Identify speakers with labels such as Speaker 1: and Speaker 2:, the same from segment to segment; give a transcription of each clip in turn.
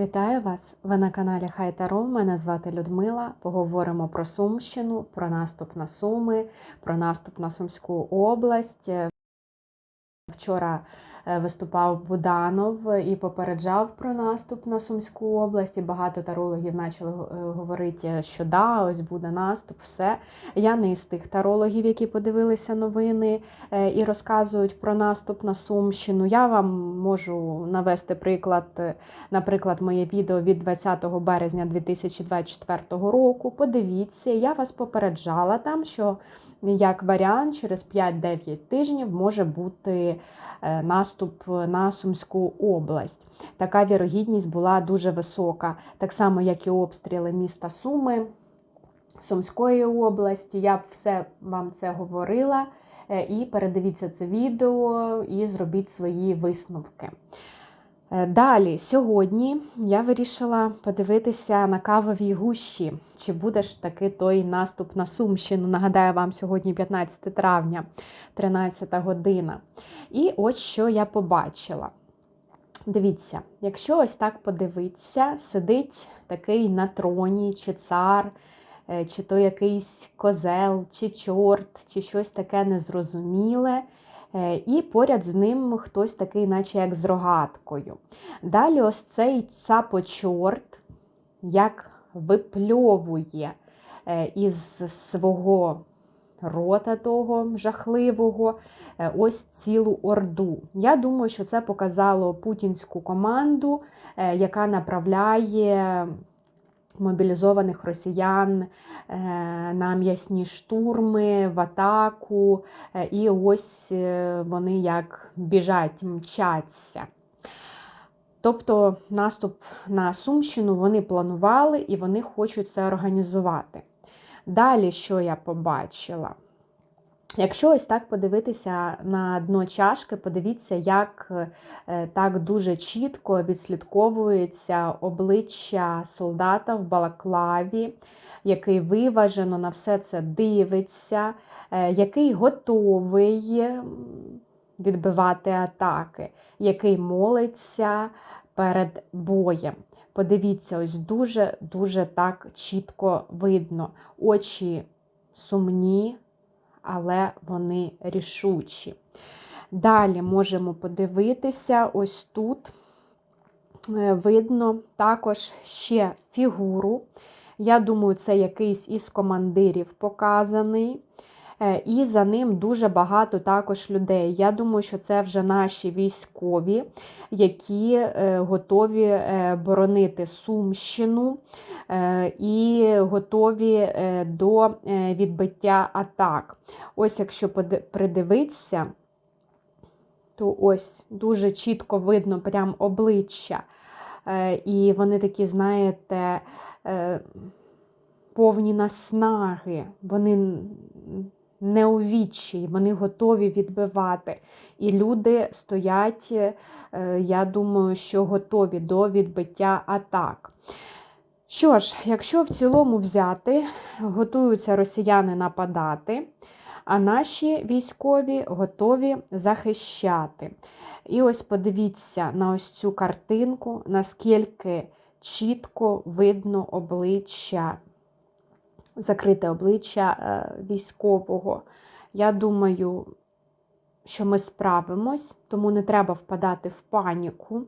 Speaker 1: Вітаю вас! Ви на каналі Хай Таро. Мене звати Людмила. Поговоримо про Сумщину, про наступ на Суми, про наступ на Сумську область. Вчора виступав Буданов і попереджав про наступ на Сумську область. І багато тарологів почали е, говорити, що да, ось буде наступ, все. Я не із тих тарологів, які подивилися новини е, і розказують про наступ на Сумщину. Я вам можу навести приклад, е, наприклад, моє відео від 20 березня 2024 року. Подивіться, я вас попереджала там, що як варіант через 5-9 тижнів може бути е, наступ на Сумську область. Така вірогідність була дуже висока, так само, як і обстріли міста Суми, Сумської області. Я б все вам це говорила. Е, І передивіться це відео і зробіть свої висновки. Е, Далі, сьогодні я вирішила подивитися на кавовій гущі, чи буде ж таки той наступ на Сумщину. Нагадаю вам, сьогодні 15 травня, 13 година. І ось що я побачила. Дивіться, якщо ось так подивитися, сидить такий на троні, чи цар, е, чи то якийсь козел, чи чорт, чи щось таке незрозуміле. Е, І поряд з ним хтось такий, наче як з рогаткою. Далі ось цей цапочорт, як випльовує е, із свого рота того жахливого е, ось цілу орду. Я думаю, що це показало путінську команду, е, яка направляє мобілізованих росіян е, на м'ясні штурми, в атаку. І ось вони як біжать, мчаться. Тобто наступ на Сумщину вони планували і вони хочуть це організувати. Далі, що я побачила? Якщо ось так подивитися на дно чашки, подивіться, як е, так дуже чітко відслідковується обличчя солдата в Балаклаві, який виважено на все це дивиться, е, який готовий відбивати атаки, який молиться перед боєм. Подивіться, ось дуже-дуже так чітко видно. Очі сумні, але вони рішучі. Далі можемо подивитися, ось тут е, видно також ще фігуру. Я думаю, це якийсь із командирів показаний. Е, І за ним дуже багато також людей. Я думаю, що це вже наші військові, які е, готові е, боронити Сумщину і готові до відбиття атак. Ось, якщо придивитися, то ось дуже чітко видно прям обличчя. І вони такі, знаєте, повні наснаги. Вони не у відчаї, вони готові відбивати. І люди стоять, е, я думаю, що готові до відбиття атак. Що ж, якщо в цілому взяти, готуються росіяни нападати, а наші військові готові захищати. І ось подивіться на ось цю картинку, наскільки чітко видно обличчя, закрите обличчя е, військового. Я думаю, що ми справимось, тому не треба впадати в паніку.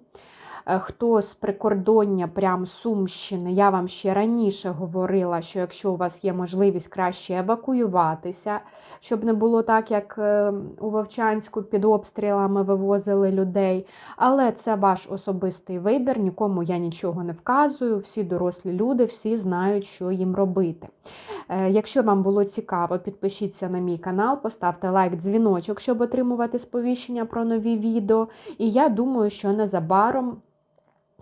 Speaker 1: Е, Хто з прикордоння прям Сумщини, я вам ще раніше говорила, що якщо у вас є можливість краще евакуюватися, щоб не було так, як е, у Вовчанську під обстрілами вивозили людей. Але це ваш особистий вибір, нікому я нічого не вказую. Всі дорослі люди, всі знають, що їм робити. Е, Якщо вам було цікаво, підпишіться на мій канал, поставте лайк, дзвіночок, щоб отримувати сповіщення про нові відео. І я думаю, що незабаром.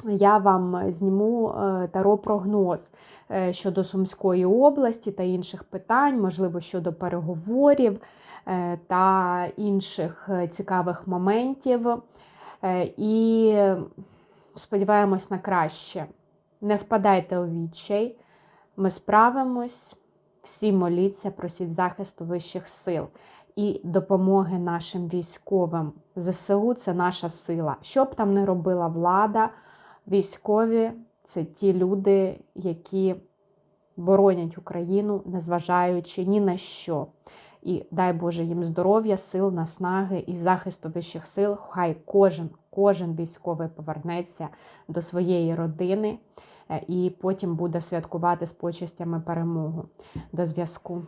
Speaker 1: Я вам зніму е, таро-прогноз е, щодо Сумської області та інших питань, можливо, щодо переговорів та інших цікавих моментів. І сподіваємось на краще. Не впадайте у відчай, ми справимось, всі моліться, просіть захисту вищих сил і допомоги нашим військовим. ЗСУ це наша сила. Що б там не робила влада, Військові це ті люди, які боронять Україну, незважаючи ні на що. І дай Боже їм здоров'я, сил, наснаги і захисту вищих сил. Хай кожен, кожен військовий повернеться до своєї родини і потім буде святкувати з почестями перемогу. До зв'язку.